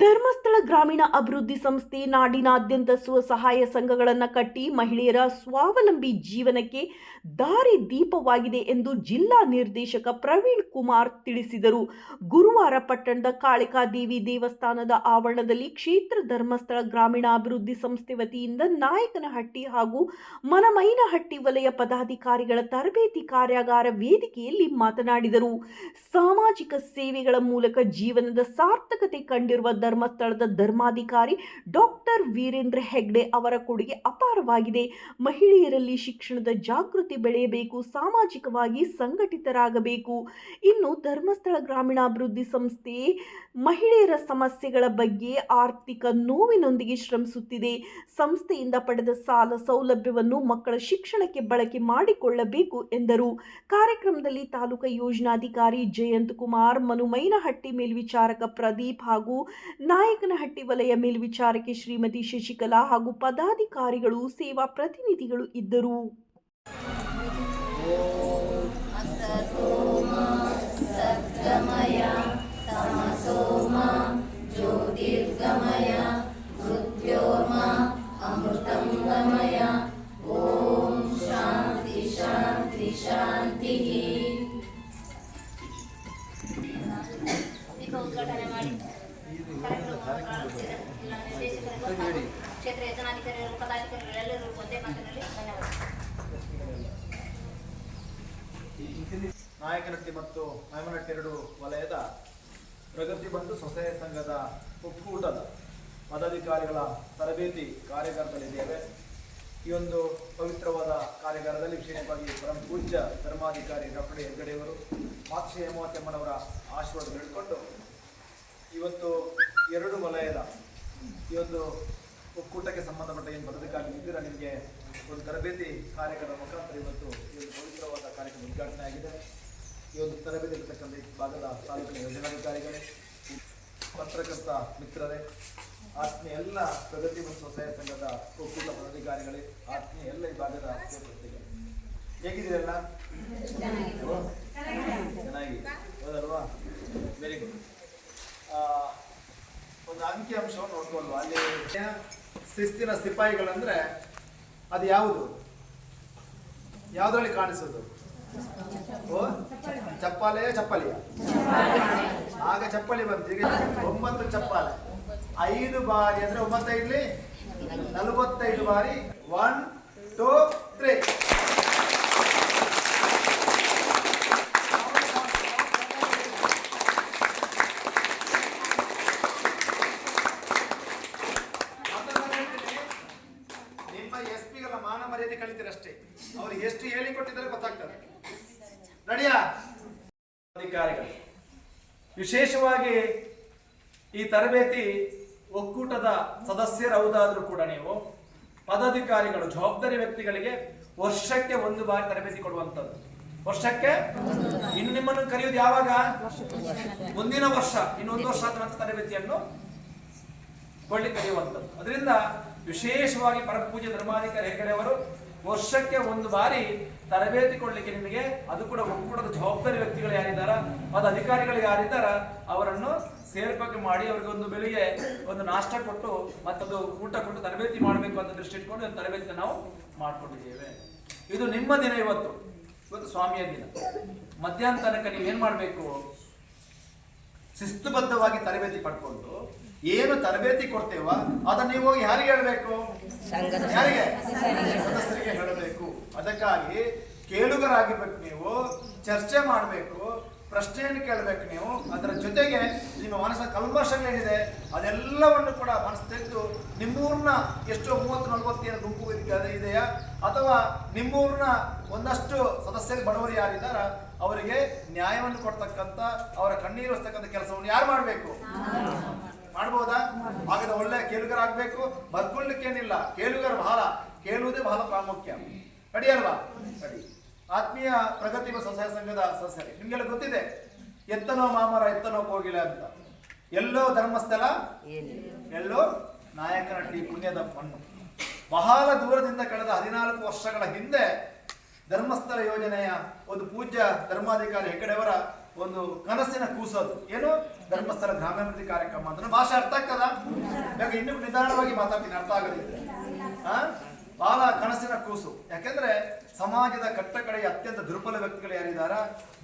ಧರ್ಮಸ್ಥಳ ಗ್ರಾಮೀಣ ಅಭಿವೃದ್ಧಿ ಸಂಸ್ಥೆ ನಾಡಿನಾದ್ಯಂತ ಸ್ವಸಹಾಯ ಸಂಘಗಳನ್ನು ಕಟ್ಟಿ ಮಹಿಳೆಯರ ಸ್ವಾವಲಂಬಿ ಜೀವನಕ್ಕೆ ದಾರಿ ದೀಪವಾಗಿದೆ ಎಂದು ಜಿಲ್ಲಾ ನಿರ್ದೇಶಕ ಪ್ರವೀಣ್ ಕುಮಾರ್ ತಿಳಿಸಿದರು. ಗುರುವಾರ ಪಟ್ಟಣದ ಕಾಳಿಕಾದೇವಿ ದೇವಸ್ಥಾನದ ಆವರಣದಲ್ಲಿ ಕ್ಷೇತ್ರ ಧರ್ಮಸ್ಥಳ ಗ್ರಾಮೀಣಾಭಿವೃದ್ಧಿ ಸಂಸ್ಥೆ ವತಿಯಿಂದ ನಾಯಕನಹಟ್ಟಿ ಹಾಗೂ ಮನಮೈನಹಟ್ಟಿ ವಲಯ ಪದಾಧಿಕಾರಿಗಳ ತರಬೇತಿ ಕಾರ್ಯಾಗಾರ ವೇದಿಕೆಯಲ್ಲಿ ಮಾತನಾಡಿದರು. ಸಾಮಾಜಿಕ ಸೇವೆಗಳ ಮೂಲಕ ಜೀವನದ ಸಾರ್ಥಕತೆ ಕಂಡಿರುವ ಧರ್ಮಸ್ಥಳದ ಧರ್ಮಾಧಿಕಾರಿ ಡಾಕ್ಟರ್ ವೀರೇಂದ್ರ ಹೆಗ್ಡೆ ಅವರ ಕೊಡುಗೆ ಅಪಾರವಾಗಿದೆ. ಮಹಿಳೆಯರಲ್ಲಿ ಶಿಕ್ಷಣದ ಜಾಗೃತಿ ಬೆಳೆಯಬೇಕು, ಸಾಮಾಜಿಕವಾಗಿ ಸಂಘಟಿತರಾಗಬೇಕು. ಇನ್ನು ಧರ್ಮಸ್ಥಳ ಗ್ರಾಮೀಣಾಭಿವೃದ್ಧಿ ಸಂಸ್ಥೆ ಮಹಿಳೆಯರ ಸಮಸ್ಯೆಗಳ ಬಗ್ಗೆ ಆರ್ಥಿಕ ನೋವಿನೊಂದಿಗೆ ಶ್ರಮಿಸುತ್ತಿದೆ. ಸಂಸ್ಥೆಯಿಂದ ಪಡೆದ ಸಾಲ ಸೌಲಭ್ಯವನ್ನು ಮಕ್ಕಳ ಶಿಕ್ಷಣಕ್ಕೆ ಬಳಕೆ ಮಾಡಿಕೊಳ್ಳಬೇಕು ಎಂದರು. ಕಾರ್ಯಕ್ರಮದಲ್ಲಿ ತಾಲೂಕಾ ಯೋಜನಾಧಿಕಾರಿ ಜಯಂತ್ ಕುಮಾರ್ ಮನುಮೈನಹಟ್ಟಿ ಮೇಲ್ವಿಚಾರಕ ಪ್ರದೀಪ್ ಹಾಗೂ ಬೊಮ್ಮನಹಟ್ಟಿ ವಲಯ ಮೇಲ್ವಿಚಾರಕಿ ಶ್ರೀಮತಿ ಶಶಿಕಲಾ ಹಾಗೂ ಪದಾಧಿಕಾರಿಗಳು ಸೇವಾ ಪ್ರತಿನಿಧಿಗಳು ಇದ್ದರು. ಕ್ಷೇತ್ರ ಯೋಜನಾಧಿಕಾರಿಗಳು ಪದಾಧಿಕಾರಿಗಳು ಎಲ್ಲರಿಗೂ ಒಂದೇ ಮಾತಿನಲ್ಲಿ ಧನ್ಯವಾದ. ನಾಯಕನಟ್ಟಿ ಮತ್ತು ಮೈಮನಟ್ಟಿ ಎರಡು ವಲಯದ ಪ್ರಗತಿ ಬಂಧು ಸ್ವಸಹಾಯ ಸಂಘದ ಒಕ್ಕೂಟದ ಪದಾಧಿಕಾರಿಗಳ ತರಬೇತಿ ಕಾರ್ಯಕರ್ತರಿದ್ದೇವೆ. ಈ ಒಂದು ಪವಿತ್ರವಾದ ಕಾರ್ಯಾಗಾರದಲ್ಲಿ ವಿಶೇಷವಾಗಿ ಪರಮ ಪೂಜ್ಯ ಧರ್ಮಾಧಿಕಾರಿ ಡಾಕ್ಟರ್ ಹೆಗ್ಗಡೆಯವರು ಮಾಕ್ಷಿ ಹೇಮಾವತಮ್ಮನವರ ಆಶೀರ್ವಾದ ಬೆಳೆದುಕೊಂಡು ಇವತ್ತು ಎರಡು ವಲಯದ ಈ ಒಂದು ಒಕ್ಕೂಟಕ್ಕೆ ಸಂಬಂಧಪಟ್ಟ ಏನು ಪದಾಧಿಕಾರಿ ಇದ್ದೀರಾ ನಿಮಗೆ ಒಂದು ತರಬೇತಿ ಕಾರ್ಯಕ್ರಮದ ಮುಖಾಂತರ ಇವತ್ತು ಈ ಒಂದು ಪವಿತ್ರವಾದ ಕಾರ್ಯಕ್ರಮ ಉದ್ಘಾಟನೆ ಆಗಿದೆ. ಈ ಒಂದು ತರಬೇತಿ ಇರತಕ್ಕಂಥ ಭಾಗದ ತಾಲೂಕಿನ ಯೋಜನಾಧಿಕಾರಿಗಳೇ, ಪತ್ರಕರ್ತ ಮಿತ್ರರೇ, ಆತ್ಮೀಯ ಎಲ್ಲ ಪ್ರಗತಿ ಮತ್ತು ಸ್ವಸಹಾಯ ಸಂಘದ ಒಕ್ಕೂಟ ಪದಾಧಿಕಾರಿಗಳೇ, ಆತ್ಮೀಯ ಎಲ್ಲ ಈ ಭಾಗದ. ಹೇಗಿದ್ದೀರಲ್ಲ ಚೆನ್ನಾಗಿ ಹೌದಲ್ವಾ? ವೆರಿ ಗುಡ್ ಒಂದು ಅಂಕಿ ಅಂಶವನ್ನು ನೋಡ್ಕೊಳ್ವಾ. ಅಲ್ಲಿ ಶಿಸ್ತಿನ ಸಿಪಾಯಿಗಳಂದ್ರೆ ಅದು ಯಾವುದು? ಯಾವ್ದ್ರಲ್ಲಿ ಕಾಣಿಸೋದು? ಓ ಚಪ್ಪಾಲೆಯ ಚಪ್ಪಲಿಯ? ಆಗ ಚಪ್ಪಲಿ ಬಂತು. ಈಗ ಒಂಬತ್ತು ಚಪ್ಪಾಲೆ ಐದು ಬಾರಿ ಅಂದ್ರೆ ಒಂಬತ್ತೈದ್ಲಿ? ನಲವತ್ತೈದು ಬಾರಿ. ಒನ್ ಟೂ ತ್ರೀ ನಿಮ್ಮ ಎಸ್ ಪಿಗೆಲ್ಲ ಮಾನ ಮರ್ಯಾದೆ ಕಳಿತೀರಷ್ಟೇ. ಅವ್ರು ಎಷ್ಟು ಹೇಳಿಕೊಟ್ಟಿದ್ದಾರೆ ಗೊತ್ತಾಗ್ತದೆ. ನಡಿಯಾ? ಅಧಿಕಾರಿಗಳು, ವಿಶೇಷವಾಗಿ ಈ ತರಬೇತಿ ಒಕ್ಕೂಟದ ಸದಸ್ಯರೌದಾದ್ರೂ ಕೂಡ ನೀವು ಪದಾಧಿಕಾರಿಗಳು, ಜವಾಬ್ದಾರಿ ವ್ಯಕ್ತಿಗಳಿಗೆ ವರ್ಷಕ್ಕೆ ಒಂದು ಬಾರಿ ತರಬೇತಿ ಕೊಡುವಂಥದ್ದು. ವರ್ಷಕ್ಕೆ? ಇನ್ನು ನಿಮ್ಮನ್ನು ಕರೆಯುವುದು ಯಾವಾಗ? ಮುಂದಿನ ವರ್ಷ, ಇನ್ನೊಂದು ವರ್ಷ ತರಬೇತಿಯನ್ನು ಕೊಡ್ಲಿ ಕರೆಯುವಂಥದ್ದು. ಅದರಿಂದ ವಿಶೇಷವಾಗಿ ಪರಪೂಜೆ ಧರ್ಮಾಧಿಕಾರಿ ಹೆಗ್ಗಡೆಯವರು ವರ್ಷಕ್ಕೆ ಒಂದು ಬಾರಿ ತರಬೇತಿ ಕೊಡಲಿಕ್ಕೆ ನಿಮಗೆ ಅದು ಕೂಡ ಒಕ್ಕೂಟದ ಜವಾಬ್ದಾರಿ ವ್ಯಕ್ತಿಗಳು ಯಾರಿದ್ದಾರ, ಅದು ಅಧಿಕಾರಿಗಳು ಯಾರಿದ್ದಾರ, ಅವರನ್ನು ಸೇರ್ಪಕ್ಕೆ ಮಾಡಿ ಅವರಿಗೆ ಒಂದು ಬೆಳಿಗ್ಗೆ ಒಂದು ನಾಷ್ಟ ಕೊಟ್ಟು ಮತ್ತೊಂದು ಊಟ ಕೊಟ್ಟು ತರಬೇತಿ ಮಾಡಬೇಕು ಅಂತ ದೃಷ್ಟಿ ಇಟ್ಕೊಂಡು ಒಂದು ತರಬೇತಿನ ನಾವು ಮಾಡ್ಕೊಂಡಿದ್ದೇವೆ. ಇದು ನಿಮ್ಮ ದಿನ ಇವತ್ತು. ಇವತ್ತು ಸ್ವಾಮಿಯ ದಿನ. ಮಧ್ಯಾಹ್ನ ತನಕ ನೀವು ಏನು ಮಾಡಬೇಕು? ಶಿಸ್ತುಬದ್ಧವಾಗಿ ತರಬೇತಿ ಪಡ್ಕೊಂಡು ಏನು ತರಬೇತಿ ಕೊಡ್ತೇವ ಅದನ್ನ ನೀವು ಹೋಗಿ ಯಾರಿಗೆ ಹೇಳಬೇಕು? ಯಾರಿಗೆ? ಸದಸ್ಯರಿಗೆ ಹೇಳಬೇಕು. ಅದಕ್ಕಾಗಿ ಕೇಳುಗರಾಗಿರ್ಬೇಕು ನೀವು ಚರ್ಚೆ ಮಾಡಬೇಕು ಪ್ರಶ್ನೆಯನ್ನು ಕೇಳಬೇಕು ನೀವು. ಅದರ ಜೊತೆಗೆ ನಿಮ್ಮ ಮನಸ್ಸಿನ ಕಲ್ಮಶಗಳೇನಿದೆ ಅದೆಲ್ಲವನ್ನು ಕೂಡ ಮನಸ್ಸು ತೆಗೆದು ನಿಮ್ಮೂರ್ನ ಎಷ್ಟೋ ಮೂವತ್ತು ನಲವತ್ತೇನು ಗುಂಪು ಇದೆ- ಇದೆಯಾ? ಅಥವಾ ನಿಮ್ಮೂರ್ನ ಒಂದಷ್ಟು ಸದಸ್ಯರು ಬಡವರು ಯಾರಿದ್ದಾರ? ಅವರಿಗೆ ನ್ಯಾಯವನ್ನು ಕೊಡ್ತಕ್ಕಂಥ ಅವರ ಕಣ್ಣೀರು ಕೆಲಸವನ್ನು ಯಾರು ಮಾಡಬೇಕು? ಮಾಡ್ಬೋದಾ? ಹಾಗಾದ್ರೆ ಒಳ್ಳೆ ಕೇಳುಗರಾಗಬೇಕು. ಬರ್ಕೊಳ್ಳಿಕ್ಕೇನಿಲ್ಲ. ಕೇಳುಗರು ಬಹಳ. ಕೇಳುವುದೇ ಬಹಳ ಪ್ರಾಮುಖ್ಯ. ರೆಡಿ ಅಲ್ವಾ? ರೆಡಿ ಆತ್ಮೀಯ ಪ್ರಗತಿ ಸಸ್ಯ ಸಂಘದ ಸದಸ್ಯರೇ, ನಿಮ್ಗೆಲ್ಲ ಗೊತ್ತಿದೆ? ಎತ್ತನೋ ಮಾಮರ, ಎತ್ತನೋ ಕೋಗಿಲ ಅಂತ. ಎಲ್ಲೋ ಧರ್ಮಸ್ಥಳ, ಎಲ್ಲೋ ನಾಯಕನಟ್ಟಿ ಪುಣ್ಯದ ಮಣ್ಣು. ಬಹಳ ದೂರದಿಂದ ಕಳೆದ ಹದಿನಾಲ್ಕು ವರ್ಷಗಳ ಹಿಂದೆ ಧರ್ಮಸ್ಥಳ ಯೋಜನೆಯ ಒಂದು ಪೂಜ್ಯ ಧರ್ಮಾಧಿಕಾರಿ ಹೆಗಡೆಯವರ ಒಂದು ಕನಸಿನ ಕೂಸೋದು. ಏನು ಧರ್ಮಸ್ಥಳ ಗ್ರಾಮಾಭಿವೃದ್ಧಿ ಕಾರ್ಯಕ್ರಮ ಅಂತ ಭಾಷೆ ಅರ್ಥ ಆಗ್ತದ? ಯಾಕೆ ಇನ್ನೂ ನಿಧಾನವಾಗಿ ಮಾತಾಡ್ತೀನಿ, ಅರ್ಥ ಆಗದಿದ್ರೆ ಆ? ಬಹಳ ಕನಸಿನ ಕೂಸು. ಯಾಕೆಂದ್ರೆ ಸಮಾಜದ ಕಟ್ಟಕಡೆಯ ಅತ್ಯಂತ ದುರ್ಬಲ ವ್ಯಕ್ತಿಗಳು ಯಾರಿದಾರ?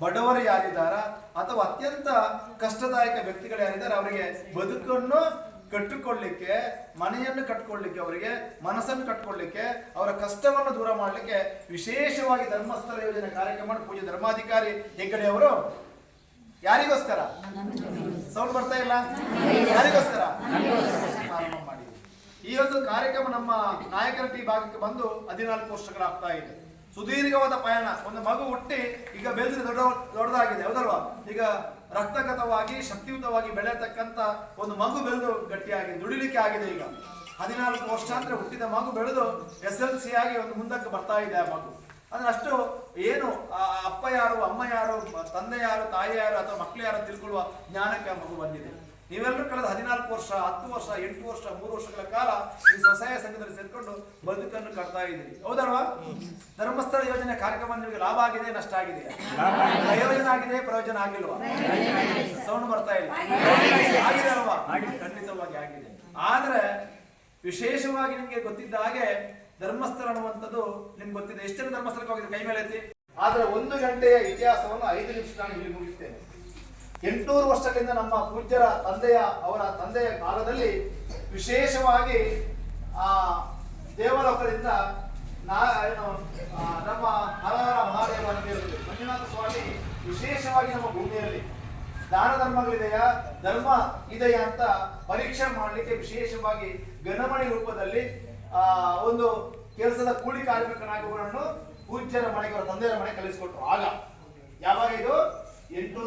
ಬಡವರು ಯಾರಿದಾರ? ಅಥವಾ ಅತ್ಯಂತ ಕಷ್ಟದಾಯಕ ವ್ಯಕ್ತಿಗಳು ಯಾರಿದ್ದಾರೆ ಅವರಿಗೆ ಬದುಕನ್ನು ಕಟ್ಟಿಕೊಳ್ಳಿಕ್ಕೆ, ಮನೆಯನ್ನು ಕಟ್ಕೊಳ್ಳಿಕ್ಕೆ ಅವರಿಗೆ ಮನಸ್ಸನ್ನು ಕಟ್ಕೊಳ್ಳಿಕ್ಕೆ ಅವರ ಕಷ್ಟವನ್ನು ದೂರ ಮಾಡಲಿಕ್ಕೆ ವಿಶೇಷವಾಗಿ ಧರ್ಮಸ್ಥಳ ಯೋಜನೆ ಕಾರ್ಯಕ್ರಮ ಪೂಜೆ ಧರ್ಮಾಧಿಕಾರಿ ಹೆಗ್ಗಡೆ ಅವರು ಯಾರಿಗೋಸ್ಕರ? ಸೌಂಡ್ ಬರ್ತಾ ಇಲ್ಲ? ಯಾರಿಗೋಸ್ಕರ? ಮಾಡಿದ್ರು. ಈ ಒಂದು ಕಾರ್ಯಕ್ರಮ ನಮ್ಮ ನಾಯಕರ ಟಿ ಭಾಗಕ್ಕೆ ಬಂದು ಹದಿನಾಲ್ಕು ವರ್ಷಗಳಾಗ್ತಾ ಇದೆ. ಸುದೀರ್ಘವಾದ ಪಯಣ. ಒಂದು ಮಗು ಹುಟ್ಟಿ ಈಗ ಬೆಳೆದ್ರೆ ದೊಡ್ಡ ದೊಡ್ಡದಾಗಿದೆ, ಹೌದಲ್ವಾ? ಈಗ ರಕ್ತಗತವಾಗಿ, ಶಕ್ತಿಯುತವಾಗಿ ಬೆಳೆಯತಕ್ಕಂತ ಒಂದು ಮಗು ಬೆಳೆದು ಗಟ್ಟಿಯಾಗಿದೆ, ದುಡಿಲಿಕ್ಕೆ ಆಗಿದೆ ಈಗ. ಹದಿನಾಲ್ಕು ವರ್ಷ ಅಂದ್ರೆ ಹುಟ್ಟಿದ ಮಗು ಬೆಳೆದು ಎಸ್ ಎಲ್ ಸಿ ಆಗಿ ಒಂದು ಮುಂದಕ್ಕೆ ಬರ್ತಾ ಇದೆ ಆ ಮಗು. ಅಂದ್ರೆ ಅಷ್ಟು ಏನು ಅಪ್ಪ ಯಾರು, ಅಮ್ಮ ಯಾರು ತಂದೆ ಯಾರು, ತಾಯಿ ಯಾರು, ಅಥವಾ ಮಕ್ಕಳು ಯಾರು ತಿಳ್ಕೊಳ್ಳುವ ಜ್ಞಾನಕ್ಕೆ ಆ ಮಗು ಬಂದಿದೆ. ನೀವೆಲ್ಲರೂ ಕಳೆದ ಹದಿನಾಲ್ಕು ವರ್ಷ, ಹತ್ತು ವರ್ಷ, ಎಂಟು ವರ್ಷ, ಮೂರು ವರ್ಷಗಳ ಕಾಲ ಈ ಸ್ವಸಹಾಯ ಸಂಘದಲ್ಲಿ ಸೇರ್ಕೊಂಡು ಬದುಕನ್ನು ಕಟ್ತಾ ಇದ್ದೀರಿ. ಹೌದಲ್ವಾ? ಧರ್ಮಸ್ಥಳ ಯೋಜನೆ ಕಾರ್ಯಕ್ರಮ ನಿಮಗೆ ಲಾಭ ಆಗಿದೆ, ನಷ್ಟ ಆಗಿದೆ? ಪ್ರಯೋಜನ ಆಗಿದೆ, ಪ್ರಯೋಜನ ಆಗಿಲ್ವಾ? ಸೌಂಡ್ ಬರ್ತಾ ಇಲ್ಲ. ಆಗಿದೆ ಅಲ್ವಾ? ಖಂಡಿತವಾಗಿ ಆಗಿದೆ. ಆದ್ರೆ ವಿಶೇಷವಾಗಿ ನಿಮಗೆ ಗೊತ್ತಿದ್ದ ಹಾಗೆ ಧರ್ಮಸ್ಥಳ ಅನ್ನುವಂಥದ್ದು ನಿಮ್ಗೆ ಗೊತ್ತಿದೆ. ಎಷ್ಟು ಧರ್ಮಸ್ಥಳಕ್ಕೆ ಹೋಗಿದೆ ಕೈ ಮೇಲೆ ಐತಿ ಆದ್ರೆ ಒಂದು ಗಂಟೆಯ ಇತಿಹಾಸವನ್ನು ಐದು ನಿಮಿಷ ನಾನು ಇಲ್ಲಿ ಮುಗಿಸ್ತೇನೆ. ಎಂಟುನೂರು ವರ್ಷಗಳಿಂದ ನಮ್ಮ ಪೂಜ್ಯರ ತಂದೆಯ, ಅವರ ತಂದೆಯ ಕಾಲದಲ್ಲಿ ವಿಶೇಷವಾಗಿ ಆ ದೇವಲೋಕದಿಂದ ನಾ ನಮ್ಮ ಹರಹರ ಮಹಾದೇವ ಅಂತ ಹೇಳುದು ಮಂಜುನಾಥ ಸ್ವಾಮಿ ವಿಶೇಷವಾಗಿ ನಮ್ಮ ಭೂಮಿಯಲ್ಲಿ. ದಾನ ಧರ್ಮಗಳಿದೆಯಾ? ಧರ್ಮ ಇದೆಯಾ ಅಂತ ಪರೀಕ್ಷೆ ಮಾಡಲಿಕ್ಕೆ ವಿಶೇಷವಾಗಿ ಗಣಮಣಿ ರೂಪದಲ್ಲಿ ಒಂದು ಕೆಲಸದ ಕೂಲಿ ಕಾರ್ಮಿಕನಾಗಿ ಪೂಜ್ಯರ ಮನೆಗೆ ಅವರ ತಂದೆಯರ ಮನೆ ಕಲಿಸಿಕೊಟ್ರು ಆಗ ಯಾವಾಗ ಇದು? ಎಂಟು